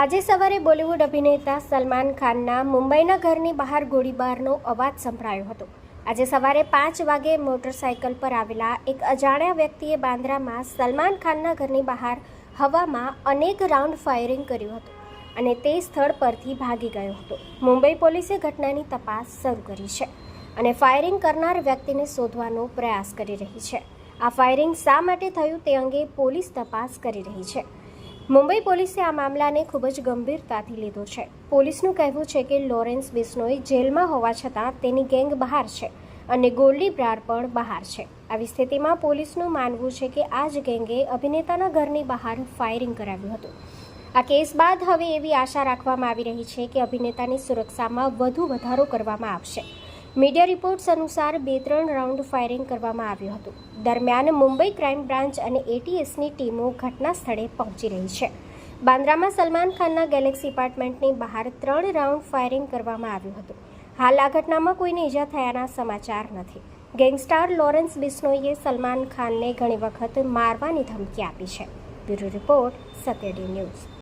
આજે સવારે બોલિવૂડ અભિનેતા સલમાન ખાનના મુંબઈના ઘરની બહાર ગોળીબારનો અવાજ સંભળાયો હતો. આજે સવારે પાંચ વાગે મોટરસાયકલ પર આવેલા એક અજાણ્યા વ્યક્તિએ બાંદ્રામાં સલમાન ખાનના ઘરની બહાર હવામાં અનેક રાઉન્ડ ફાયરિંગ કર્યું હતું અને તે સ્થળ પરથી ભાગી ગયો હતો. મુંબઈ પોલીસે ઘટનાની તપાસ શરૂ કરી છે અને ફાયરિંગ કરનાર વ્યક્તિને શોધવાનો પ્રયાસ કરી રહી છે. આ ફાયરિંગ શા માટે થયું તે અંગે પોલીસ તપાસ કરી રહી છે. મુંબઈ પોલીસે આ મામલાને ખૂબ જ ગંભીરતાથી લીધો છે. પોલીસનું કહેવું છે કે લોરેન્સ બિસ્નોઈ જેલમાં હોવા છતાં તેની ગેંગ બહાર છે અને ગોલ્ડી બ્રાર પણ બહાર છે. આવી સ્થિતિમાં પોલીસનું માનવું છે કે આ જ ગેંગે અભિનેતાના ઘરની બહાર ફાયરિંગ કરાવ્યું હતું. આ કેસ બાદ હવે એવી આશા રાખવામાં આવી રહી છે કે અભિનેતાની સુરક્ષામાં વધુ વધારો કરવામાં આવશે. મીડિયા રિપોર્ટ્સ અનુસાર બે ત્રણ રાઉન્ડ ફાયરિંગ કરવામાં આવ્યું હતું. દરમિયાન મુંબઈ ક્રાઇમ બ્રાન્ચ અને એટીએસની ટીમો ઘટના સ્થળે પહોંચી રહી છે. બાંદ્રામાં સલમાન ખાનના ગેલેક્સી એપાર્ટમેન્ટની બહાર ત્રણ રાઉન્ડ ફાયરિંગ કરવામાં આવ્યું હતું. હાલ આ ઘટનામાં કોઈને ઈજા થયાના સમાચાર નથી. ગેંગસ્ટાર લોરેન્સ બિસ્નોઈએ સલમાન ખાનને ઘણી વખત મારવાની ધમકી આપી છે. બ્યુરો રિપોર્ટ સત્યડી ન્યૂઝ.